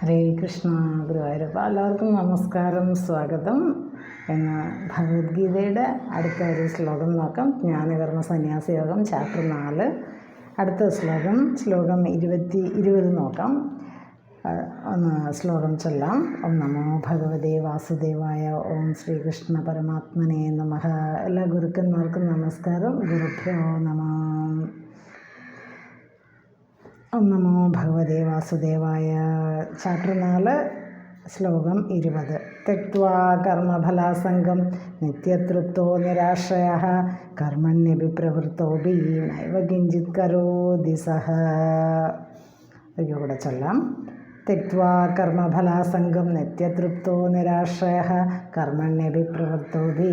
ഹരേ കൃഷ്ണ ഗുരുവായൂരപ്പ എല്ലാവർക്കും നമസ്കാരം സ്വാഗതം. എന്ന ഭഗവത്ഗീതയുടെ അടുത്ത ഒരു ശ്ലോകം നോക്കാം. ജ്ഞാനകർമ്മ സന്യാസ യോഗം ചാപ്റ്റർ നാല്. അടുത്ത ശ്ലോകം ശ്ലോകം ഇരുപത്തി ഇരുപത് നോക്കാം. ഒന്ന് ശ്ലോകം ചൊല്ലാം. ഓം നമോ ഭഗവതേ വാസുദേവായ ഓം ശ്രീകൃഷ്ണ പരമാത്മനെ നമ എല്ലാ ഗുരുക്കന്മാർക്കും നമസ്കാരം. ഗുരുഭ്യോ നമ. ഓം നമോ ഭഗവതേ വാസുദേവായ. ചാപ്റ്റർ നാല് ശ്ലോകം ഇരുപത്. തെക്വാ കർമ്മഫലാസംഗം നിത്യതൃപ്തോ നിരാശ്രയ കർമ്മണ്യഭിപ്രവൃത്തോപി നൈവ കിഞ്ചിത് കരോതി സഹ. ഒരിക്കൽ കൂടെ ചൊല്ലാം. തെക്വാ കർമ്മഫലാസംഗം നിത്യതൃപ്തോ നിരാശ്രയ കർമ്മണ്യഭിപ്രവൃത്തോപി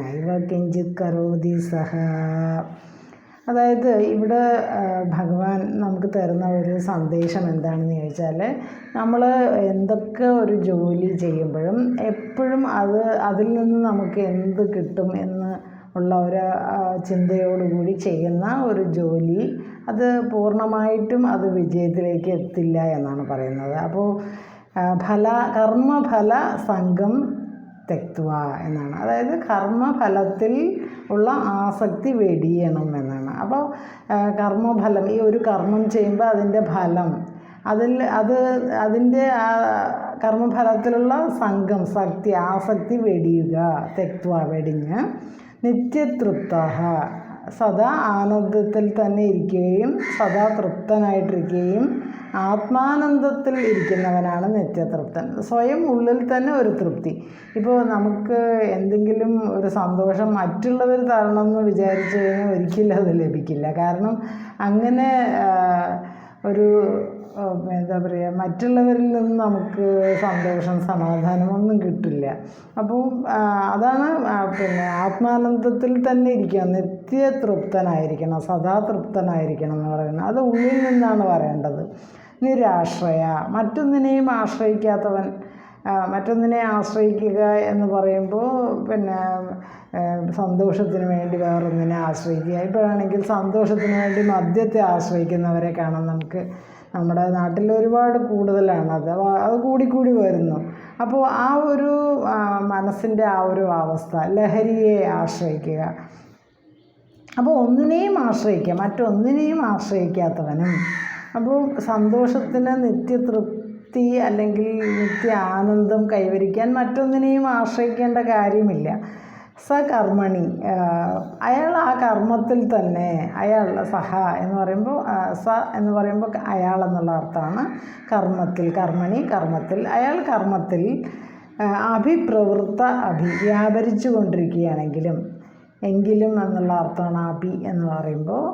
നൈവ കിഞ്ചിത് കരോ സഹ. അതായത് ഇവിടെ ഭഗവാൻ നമുക്ക് തരുന്ന ഒരു സന്ദേശം എന്താണെന്ന് ചോദിച്ചാൽ നമ്മൾ എന്തൊക്കെ ഒരു ജോലി ചെയ്യുമ്പോഴും എപ്പോഴും അത് അതിൽ നിന്ന് നമുക്ക് എന്ത് കിട്ടും എന്ന് ഉള്ള ഒരു ചിന്തയോടുകൂടി ചെയ്യുന്ന ഒരു ജോലി അത് പൂർണമായിട്ടും അത് വിജയത്തിലേക്ക് എത്തില്ല എന്നാണ് പറയുന്നത്. അപ്പോൾ ഫല കർമ്മഫല സംഘം തെക്വ എന്നാണ്. അതായത് കർമ്മഫലത്തിൽ ഉള്ള ആസക്തി വെടിയണം എന്നാണ്. അപ്പോൾ കർമ്മഫലം ഈ ഒരു കർമ്മം ചെയ്യുമ്പോൾ അതിന്റെ ഫലം. അതിൽ അത് അതിന്റെ ആ കർമ്മഫലത്തിലുള്ള സംഘം സത്യ ആസക്തി വെടിയുക തെക്വ വെടിഞ്ഞ് നിത്യതൃപ്ത സദാ ആനന്ദത്തിൽ തന്നെ ഇരിക്കുകയും സദാ തൃപ്തനായിട്ടിരിക്കുകയും ആത്മാനന്ദത്തിൽ ഇരിക്കുന്നവനാണ് നിത്യതൃപ്തൻ. സ്വയം ഉള്ളിൽ തന്നെ ഒരു തൃപ്തി. ഇപ്പോൾ നമുക്ക് എന്തെങ്കിലും ഒരു സന്തോഷം മറ്റുള്ളവർ തരണമെന്ന് വിചാരിച്ചു കഴിഞ്ഞാൽ ഒരിക്കലും അത് ലഭിക്കില്ല. കാരണം അങ്ങനെ ഒരു എന്താ പറയുക മറ്റുള്ളവരിൽ നിന്ന് നമുക്ക് സന്തോഷം സമാധാനം ഒന്നും കിട്ടില്ല. അപ്പോൾ അതാണ് പിന്നെ ആത്മാനന്ദത്തിൽ തന്നെ ഇരിക്കുക. നിത്യതൃപ്തനായിരിക്കണം സദാ തൃപ്തനായിരിക്കണം എന്ന് പറയുന്നത്. അത് ഉള്ളിൽ നിന്നാണ് പറയേണ്ടത്. നിരാശ്രയ. മറ്റൊന്നിനെയും ആശ്രയിക്കാത്തവൻ മറ്റൊന്നിനെ ആശ്രയിക്കുക എന്ന് പറയുമ്പോൾ പിന്നെ സന്തോഷത്തിന് വേണ്ടി വേറൊന്നിനെ ആശ്രയിക്കുക. ഇപ്പോഴാണെങ്കിൽ സന്തോഷത്തിന് വേണ്ടി മദ്യത്തെ ആശ്രയിക്കുന്നവരെ കാണാം നമുക്ക്. നമ്മുടെ നാട്ടിൽ ഒരുപാട് കൂടുതലാണ്. അത് കൂടിക്കൂടി വരുന്നു. അപ്പോൾ ആ ഒരു മനസ്സിന്റെ ആ ഒരു അവസ്ഥ ലഹരിയെ ആശ്രയിക്കുക. അപ്പോൾ ഒന്നിനെയും ആശ്രയിക്കുക മറ്റൊന്നിനെയും ആശ്രയിക്കാത്തവനും. അപ്പോൾ സന്തോഷത്തിന് നിത്യതൃപ്തി അല്ലെങ്കിൽ നിത്യ ആനന്ദം കൈവരിക്കാൻ മറ്റൊന്നിനെയും ആശ്രയിക്കേണ്ട കാര്യമില്ല. സ കർമ്മണി ആഹ് അയാൾ ആ കർമ്മത്തിൽ തന്നെ അയാൾ സഹ എന്ന് പറയുമ്പോൾ സ എന്ന് പറയുമ്പോൾ അയാൾ എന്നുള്ള അർത്ഥമാണ്. കർമ്മത്തിൽ കർമ്മണി കർമ്മത്തിൽ അയാൾ കർമ്മത്തിൽ അഭിപ്രവൃത്ത അഭി വ്യാപരിച്ചു കൊണ്ടിരിക്കുകയാണെങ്കിലും എങ്കിലും എന്നുള്ള അർത്ഥമാണ് അഭി എന്ന് പറയുമ്പോൾ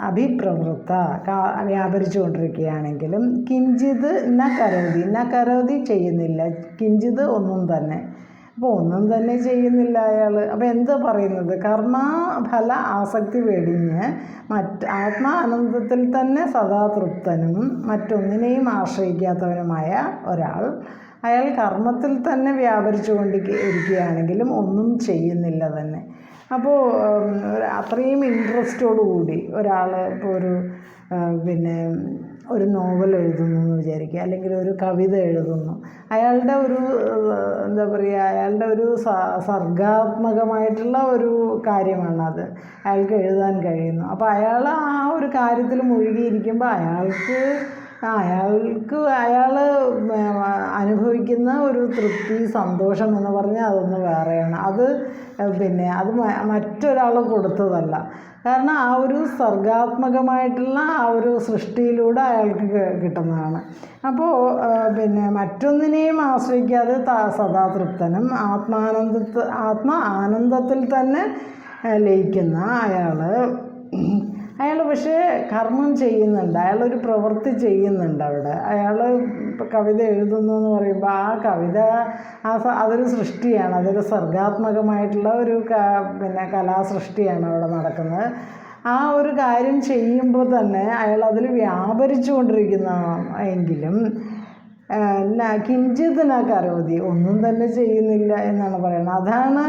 അഭിപ്രവൃത്ത കാ- വ്യാപരിച്ചു കൊണ്ടിരിക്കുകയാണെങ്കിലും കിഞ്ചിത് ന കരോതി ന കരോതി ചെയ്യുന്നില്ല. കിഞ്ചിത് ഒന്നും തന്നെ. അപ്പോൾ ഒന്നും തന്നെ ചെയ്യുന്നില്ല അയാൾ അപ്പോൾ എന്താ പറയുന്നത്? കർമ്മഫല ആസക്തി വെടിഞ്ഞ് മറ്റ് ആത്മാനന്ദത്തിൽ തന്നെ സദാ തൃപ്തനും മറ്റൊന്നിനെയും ആശ്രയിക്കാത്തവനുമായ ഒരാൾ അയാൾ കർമ്മത്തിൽ തന്നെ വ്യാപരിച്ചു കൊണ്ടിരിക്കുകയാണെങ്കിലും ഒന്നും ചെയ്യുന്നില്ല തന്നെ. അപ്പോൾ അത്രയും ഇൻട്രസ്റ്റോടു കൂടി ഒരാൾ ഇപ്പോൾ ഒരു പിന്നെ ഒരു നോവൽ എഴുതുന്നു എന്ന് വിചാരിക്കുക. അല്ലെങ്കിൽ ഒരു കവിത എഴുതുന്നു. അയാളുടെ ഒരു എന്താ പറയുക അയാളുടെ ഒരു സർഗാത്മകമായിട്ടുള്ള ഒരു കാര്യമാണ് അത്. അയാൾക്ക് എഴുതാൻ കഴിയുന്നു. അപ്പോൾ അയാൾ ആ ഒരു കാര്യത്തിൽ മുഴുകിയിരിക്കുമ്പോൾ അയാൾക്ക് അയാൾക്ക് അയാൾ അനുഭവിക്കുന്ന ഒരു തൃപ്തി സന്തോഷം എന്ന് പറഞ്ഞാൽ അതൊന്ന് വേറെയാണ്. അത് പിന്നെ അത് മറ്റൊരാൾ കൊടുത്തതല്ല. കാരണം ആ ഒരു സർഗാത്മകമായിട്ടുള്ള ആ ഒരു സൃഷ്ടിയിലൂടെ അയാൾക്ക് കിട്ടുന്നതാണ്. അപ്പോൾ പിന്നെ മറ്റൊന്നിനെയും ആശ്രയിക്കാതെ സദാതൃപ്തനും സദാ തൃപ്തനും ആത്മാനന്ദത്ത് ആത്മ ആനന്ദത്തിൽ തന്നെ ലയിക്കുന്ന അയാൾ അയാൾ പക്ഷേ കർമ്മം ചെയ്യുന്നുണ്ട്. അയാളൊരു പ്രവൃത്തി ചെയ്യുന്നുണ്ട് അവിടെ. അയാൾ കവിത എഴുതുന്നു എന്ന് പറയുമ്പോൾ ആ കവിത ആ അതൊരു സൃഷ്ടിയാണ്. അതൊരു സർഗാത്മകമായിട്ടുള്ള ഒരു പിന്നെ കലാസൃഷ്ടിയാണ് അവിടെ നടക്കുന്നത്. ആ ഒരു കാര്യം ചെയ്യുമ്പോൾ തന്നെ അയാൾ അതിൽ വ്യാപരിച്ചു കൊണ്ടിരിക്കുന്ന എങ്കിലും കിഞ്ചിത് ന കരോതി ഒന്നും തന്നെ ചെയ്യുന്നില്ല എന്നാണ് പറയുന്നത്. അതാണ്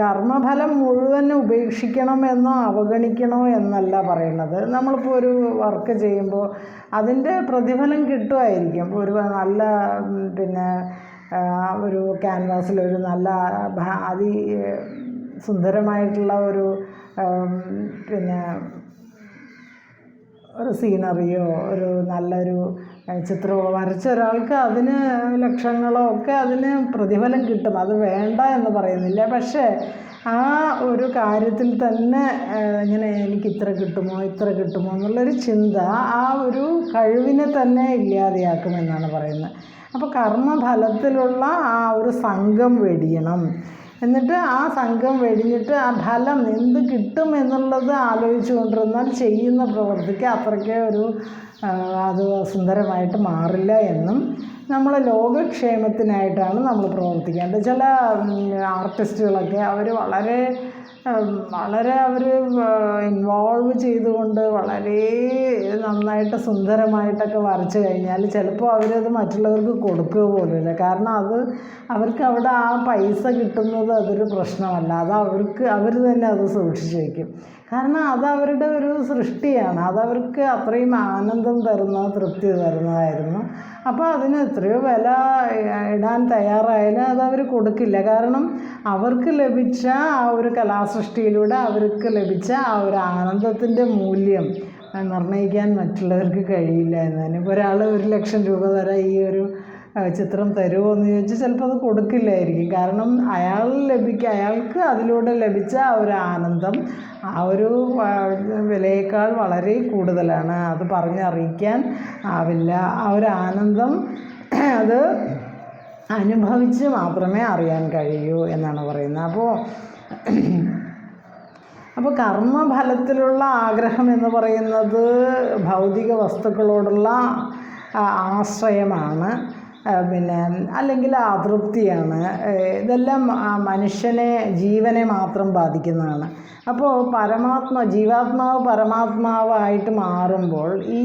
കർമ്മഫലം മുഴുവൻ ഉപേക്ഷിക്കണമെന്നോ അവഗണിക്കണോ എന്നല്ല പറയുന്നത്. നമ്മളിപ്പോൾ ഒരു വർക്ക് ചെയ്യുമ്പോൾ അതിന്റെ പ്രതിഫലം കിട്ടുമായിരിക്കും. ഒരു നല്ല പിന്നെ ഒരു ക്യാൻവാസിൽ ഒരു നല്ല അതി സുന്ദരമായിട്ടുള്ള ഒരു പിന്നെ ഒരു സീനറിയോ ഒരു നല്ലൊരു ഏഹ്, ചിത്രമോ വരച്ച ഒരാൾക്ക് അതിന് ലക്ഷങ്ങളോ ഒക്കെ അതിന് പ്രതിഫലം കിട്ടും. അത് വേണ്ട എന്ന് പറയുന്നില്ല. പക്ഷേ ആ ഒരു കാര്യത്തിൽ തന്നെ ഇങ്ങനെ എനിക്ക് ഇത്ര കിട്ടുമോ ഇത്ര കിട്ടുമോ എന്നുള്ളൊരു ചിന്ത ആ ഒരു കഴിവിനെ തന്നെ ഇല്ലാതെയാക്കുമെന്നാണ് പറയുന്നത്. അപ്പോൾ കർമ്മഫലത്തിലുള്ള ആ ഒരു സംഘം വെടിയണം. എന്നിട്ട് ആ സംഘം വെടിഞ്ഞിട്ട് ആ ഫലം എന്ത് കിട്ടും എന്നുള്ളത് ആലോചിച്ചു കൊണ്ടിരുന്നാൽ ചെയ്യുന്ന പ്രവൃത്തിക്ക് അത്രയ്ക്ക് ഒരു അത് സുന്ദരമായിട്ട് മാറില്ല എന്നും നമ്മൾ ലോകക്ഷേമത്തിനായിട്ടാണ് നമ്മൾ പ്രവർത്തിക്കേണ്ടത്. ചില ആർട്ടിസ്റ്റുകളൊക്കെ അവർ വളരെ വളരെ അവർ ഇൻവോൾവ് ചെയ്തുകൊണ്ട് വളരെ നന്നായിട്ട് സുന്ദരമായിട്ടൊക്കെ വരച്ച് കഴിഞ്ഞാൽ ചിലപ്പോൾ അവരത് മറ്റുള്ളവർക്ക് കൊടുക്കുക പോലുമില്ല. കാരണം അത് അവർക്ക് അവിടെ ആ പൈസ കിട്ടുന്നത് അതൊരു പ്രശ്നമല്ല. അത് അവർക്ക് അവർ തന്നെ അത് സൂക്ഷിച്ച് വയ്ക്കും. കാരണം അത് അവരുടെ ഒരു സൃഷ്ടിയാണ്. അതവർക്ക് അത്രയും ആനന്ദം തരുന്ന തൃപ്തി തരുന്നതായിരുന്നു. അപ്പോൾ അതിന് എത്രയോ വില ഇടാൻ തയ്യാറായാലും അത് അവർ കൊടുക്കില്ല. കാരണം അവർക്ക് ലഭിച്ച ആ ഒരു കലാസൃഷ്ടിയിലൂടെ അവർക്ക് ലഭിച്ച ആ ഒരു ആനന്ദത്തിന്റെ മൂല്യം നിർണയിക്കാൻ മറ്റുള്ളവർക്ക് കഴിയില്ല എന്നതിന്. ഇപ്പോൾ ഒരാൾ ഒരു ലക്ഷം രൂപ തരാം ഈ ഒരു ചിത്രം തരുമോ എന്ന് ചോദിച്ചാൽ ചിലപ്പോൾ അത് കൊടുക്കില്ലായിരിക്കും. കാരണം അയാൾ ലഭിക്കുക അയാൾക്ക് അതിലൂടെ ലഭിച്ച ആ ഒരു ആനന്ദം ആ ഒരു വിലയേക്കാൾ വളരെ കൂടുതലാണ്. അത് പറഞ്ഞറിയിക്കാൻ ആവില്ല. ആ ഒരു ആനന്ദം അത് അനുഭവിച്ച് മാത്രമേ അറിയാൻ കഴിയൂ എന്നാണ് പറയുന്നത്. അപ്പോൾ അപ്പോൾ കർമ്മഫലത്തിലുള്ള ആഗ്രഹം എന്ന് പറയുന്നത് ഭൗതിക വസ്തുക്കളോടുള്ള ആശ്രയമാണ്. പിന്നെ അല്ലെങ്കിൽ അതൃപ്തിയാണ്. ഇതെല്ലാം മനുഷ്യനെ ജീവനെ മാത്രം ബാധിക്കുന്നതാണ്. അപ്പോൾ പരമാത്മ ജീവാത്മാവ് പരമാത്മാവായിട്ട് മാറുമ്പോൾ ഈ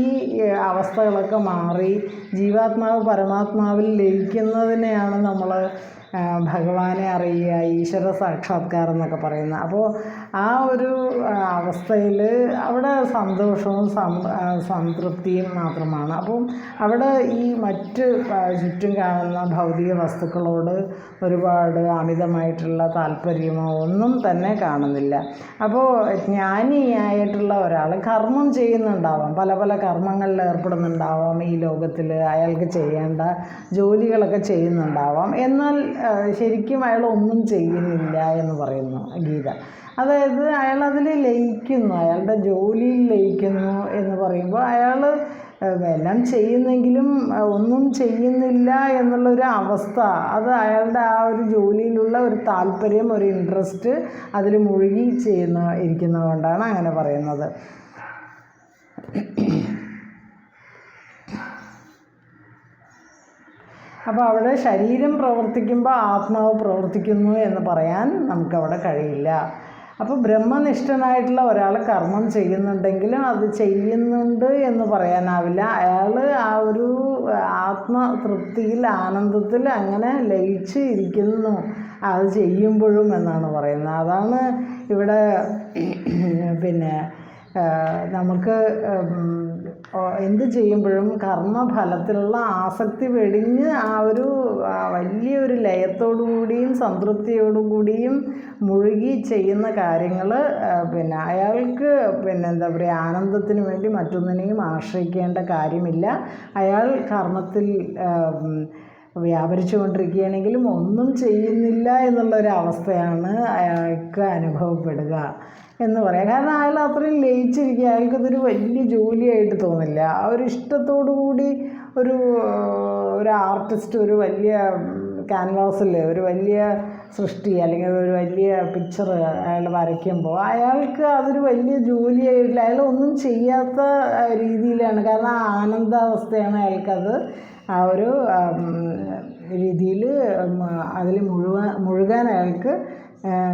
അവസ്ഥകളൊക്കെ മാറി ജീവാത്മാവ് പരമാത്മാവിൽ ലയിക്കുന്നതിനെയാണ് നമ്മൾ ഭഗവാനെ അറിയുക ഈശ്വര സാക്ഷാത്കാരം എന്നൊക്കെ പറയുന്നത് അപ്പോൾ ആ ഒരു അവസ്ഥയിൽ അവിടെ സന്തോഷവും സംതൃപ്തിയും മാത്രമാണ്. അപ്പം അവിടെ ഈ മറ്റ് ചുറ്റും കാണുന്ന ഭൗതിക വസ്തുക്കളോട് ഒരുപാട് അമിതമായിട്ടുള്ള താല്പര്യമോ ഒന്നും തന്നെ കാണുന്നില്ല. അപ്പോൾ ജ്ഞാനിയായിട്ടുള്ള ഒരാൾ കർമ്മം ചെയ്യുന്നുണ്ടാവാം. പല പല കർമ്മങ്ങളിൽ ഏർപ്പെടുന്നുണ്ടാവാം. ഈ ലോകത്തിൽ അയാൾക്ക് ചെയ്യേണ്ട ജോലികളൊക്കെ ചെയ്യുന്നുണ്ടാവാം. എന്നാൽ ശരിക്കും അയാൾ ഒന്നും ചെയ്യുന്നില്ല എന്ന് പറയുന്നു ഗീത. അതായത് അയാൾ അതിൽ ലയിക്കുന്നു അയാളുടെ ജോലിയിൽ ലയിക്കുന്നു എന്ന് പറയുമ്പോൾ അയാൾ എല്ലാം ചെയ്യുന്നെങ്കിലും ഒന്നും ചെയ്യുന്നില്ല എന്നുള്ളൊരു അവസ്ഥ. അത് അയാളുടെ ആ ഒരു ജോലിയിലുള്ള ഒരു താല്പര്യം ഒരു ഇൻട്രസ്റ്റ് അതിൽ മുഴുകി ചെയ്യുന്ന ഇരിക്കുന്നതുകൊണ്ടാണ് അങ്ങനെ പറയുന്നത്. അപ്പോൾ അവിടെ ശരീരം പ്രവർത്തിക്കുമ്പോൾ ആത്മാവ് പ്രവർത്തിക്കുന്നു എന്ന് പറയാൻ നമുക്കവിടെ കഴിയില്ല. അപ്പോൾ ബ്രഹ്മനിഷ്ഠനായിട്ടുള്ള ഒരാൾ കർമ്മം ചെയ്യുന്നുണ്ടെങ്കിലും അത് ചെയ്യുന്നുണ്ട് എന്ന് പറയാനാവില്ല. അയാൾ ആ ഒരു ആത്മതൃപ്തിയിൽ ആനന്ദത്തിൽ അങ്ങനെ ലയിച്ച് ഇരിക്കുന്നു. അത് ചെയ്യുമ്പോഴും എന്നാണ് പറയുന്നത്. അതാണ് ഇവിടെ പിന്നെ നമുക്ക് എന്ത് ചെയ്യുമ്പോഴും കർമ്മഫലത്തിലുള്ള ആസക്തി വെടിഞ്ഞ് ആ ഒരു വലിയൊരു ലയത്തോടു കൂടിയും സംതൃപ്തിയോടു കൂടിയും മുഴുകി ചെയ്യുന്ന കാര്യങ്ങൾ പിന്നെ അയാൾക്ക് പിന്നെ എന്താ പറയുക ആനന്ദത്തിന് വേണ്ടി മറ്റൊന്നിനെയും ആശ്രയിക്കേണ്ട കാര്യമില്ല. അയാൾ കർമ്മത്തിൽ വ്യാപരിച്ചു കൊണ്ടിരിക്കുകയാണെങ്കിലും ഒന്നും ചെയ്യുന്നില്ല എന്നുള്ളൊരവസ്ഥയാണ് അയാൾക്ക് അനുഭവപ്പെടുക. എന്ന് പറയാം. കാരണം അയാൾ അത്രയും ലയിച്ചിരിക്കുക. അയാൾക്കതൊരു വലിയ ജോലിയായിട്ട് തോന്നില്ല. ആ ഒരു ഇഷ്ടത്തോടു കൂടി ഒരു ഒരു ആർട്ടിസ്റ്റ് ഒരു വലിയ ക്യാൻവാസിൽ ഒരു വലിയ സൃഷ്ടി അല്ലെങ്കിൽ ഒരു വലിയ പിക്ചർ അയാൾ വരയ്ക്കുമ്പോൾ അയാൾക്ക് അതൊരു വലിയ ജോലിയായിട്ടില്ല. അയാൾ ഒന്നും ചെയ്യാത്ത രീതിയിലാണ്. കാരണം ആ ആനന്ദാവസ്ഥയാണ് അയാൾക്കത്. ആ ഒരു രീതിയിൽ അതിൽ മുഴുവൻ മുഴുകാൻ അയാൾക്ക്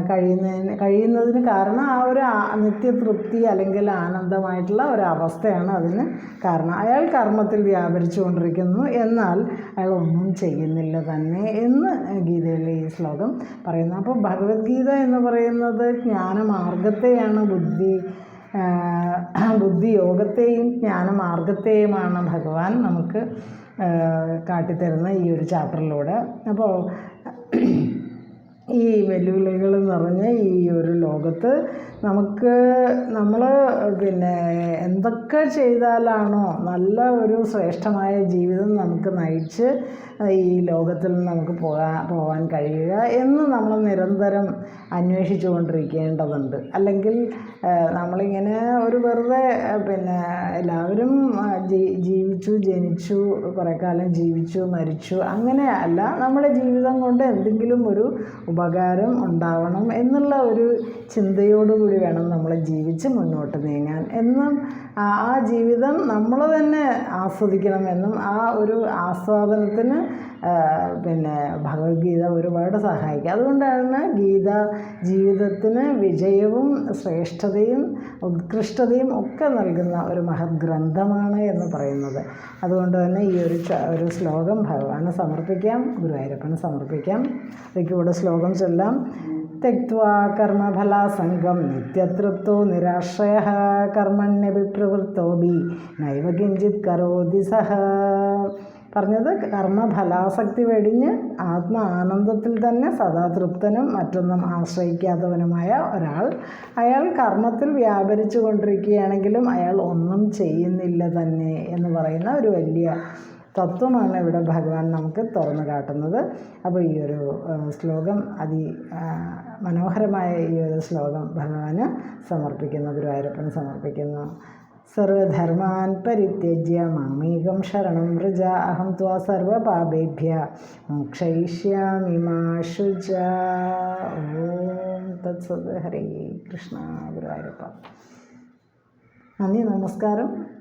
കഴിയുന്നതിന് കഴിയുന്നതിന് കാരണം ആ ഒരു നിത്യതൃപ്തി അല്ലെങ്കിൽ ആനന്ദമായിട്ടുള്ള ഒരവസ്ഥയാണ് അതിന് കാരണം. അയാൾ കർമ്മത്തിൽ വ്യാപരിച്ചുകൊണ്ടിരിക്കുന്നു. എന്നാൽ അയാൾ ഒന്നും ചെയ്യുന്നില്ല തന്നെ എന്ന് ഗീതയിലെ ഈ ശ്ലോകം പറയുന്നു. അപ്പോൾ ഭഗവത്ഗീത എന്ന് പറയുന്നത് ജ്ഞാനമാർഗത്തെയാണ് ബുദ്ധി ബുദ്ധിയോഗത്തെയും ജ്ഞാനമാർഗത്തെയുമാണ് ഭഗവാൻ നമുക്ക് കാട്ടിത്തരുന്ന ഈ ഒരു ചാപ്റ്ററിലൂടെ. അപ്പോൾ ഈ വെല്ലുവിളികൾ നിറഞ്ഞ ഈ ഒരു ലോകത്ത് നമുക്ക് നമ്മൾ പിന്നെ എന്തൊക്കെ ചെയ്താലാണോ നല്ല ഒരു ശ്രേഷ്ഠമായ ജീവിതം നമുക്ക് നയിച്ച് ഈ ലോകത്തിൽ നമുക്ക് പോകാൻ പോകാൻ കഴിയുക എന്ന് നമ്മൾ നിരന്തരം അന്വേഷിച്ചു കൊണ്ടിരിക്കേണ്ടതുണ്ട് അല്ലെങ്കിൽ നമ്മളിങ്ങനെ ഒരു വെറുതെ പിന്നെ എല്ലാവരും ജീവിച്ചു ജനിച്ചു കുറേ കാലം ജീവിച്ചു മരിച്ചു അങ്ങനെ അല്ല. നമ്മുടെ ജീവിതം കൊണ്ട് എന്തെങ്കിലും ഒരു ഉപകാരം ഉണ്ടാവണം എന്നുള്ള ഒരു ചിന്തയോടുകൂടി വേണം നമ്മൾ ജീവിച്ച് മുന്നോട്ട് നീങ്ങാൻ. എന്നും ആ ജീവിതം നമ്മൾ തന്നെ ആസ്വദിക്കണമെന്നും ആ ഒരു ആസ്വാദനത്തിന് പിന്നെ ഭഗവത്ഗീത ഒരുപാട് സഹായിക്കും. അതുകൊണ്ടാണ് ഗീത ജീവിതത്തിന് വിജയവും ശ്രേഷ്ഠതയും ഉത്കൃഷ്ടതയും ഒക്കെ നൽകുന്ന ഒരു മഹത് ഗ്രന്ഥമാണ് എന്ന് പറയുന്നത്. അതുകൊണ്ട് തന്നെ ഈ ഒരു ഒരു ശ്ലോകം ഭഗവാന് സമർപ്പിക്കാം ഗുരുവായൂരപ്പന് സമർപ്പിക്കാം. ഇതിലൂടെ ശ്ലോകം ചൊല്ലാം. കർമ്മഫലാസംഗം നിത്യതൃപ്തോ നിരാശ്രയ കർമ്മണ്യഭിപ്രവൃത്തോബി നൈവ കിഞ്ചിത് കരോതി സഹ. പറഞ്ഞത് കർമ്മഫലാസക്തി വെടിഞ്ഞ് ആത്മ ആനന്ദത്തിൽ തന്നെ സദാ തൃപ്തനും മറ്റൊന്നും ആശ്രയിക്കാത്തവനുമായ ഒരാൾ അയാൾ കർമ്മത്തിൽ വ്യാപരിച്ചു കൊണ്ടിരിക്കുകയാണെങ്കിലും അയാൾ ഒന്നും ചെയ്യുന്നില്ല തന്നെ എന്ന് പറയുന്ന ഒരു വലിയ തത്വമാണ് ഇവിടെ ഭഗവാൻ നമുക്ക് തുറന്നു കാട്ടുന്നത്. അപ്പോൾ ഈ ഒരു ശ്ലോകം അതി മനോഹരമായ ഈ ഒരു ശ്ലോകം ഭഗവാന് സമർപ്പിക്കുന്നു ഗുരുവായൂരപ്പൻ സമർപ്പിക്കുന്നു. സർവധർമാൻ പരിത്യജ്യ മാമേകം ശരണം വൃജ അഹം ത്വാ സർവപാപേഭ്യ മോക്ഷയിഷ്യാമി മാ ശുച. ഓം തത്സത് ഹരേ കൃഷ്ണ ഗുരുവായൂരപ്പ. നന്ദി നമസ്കാരം.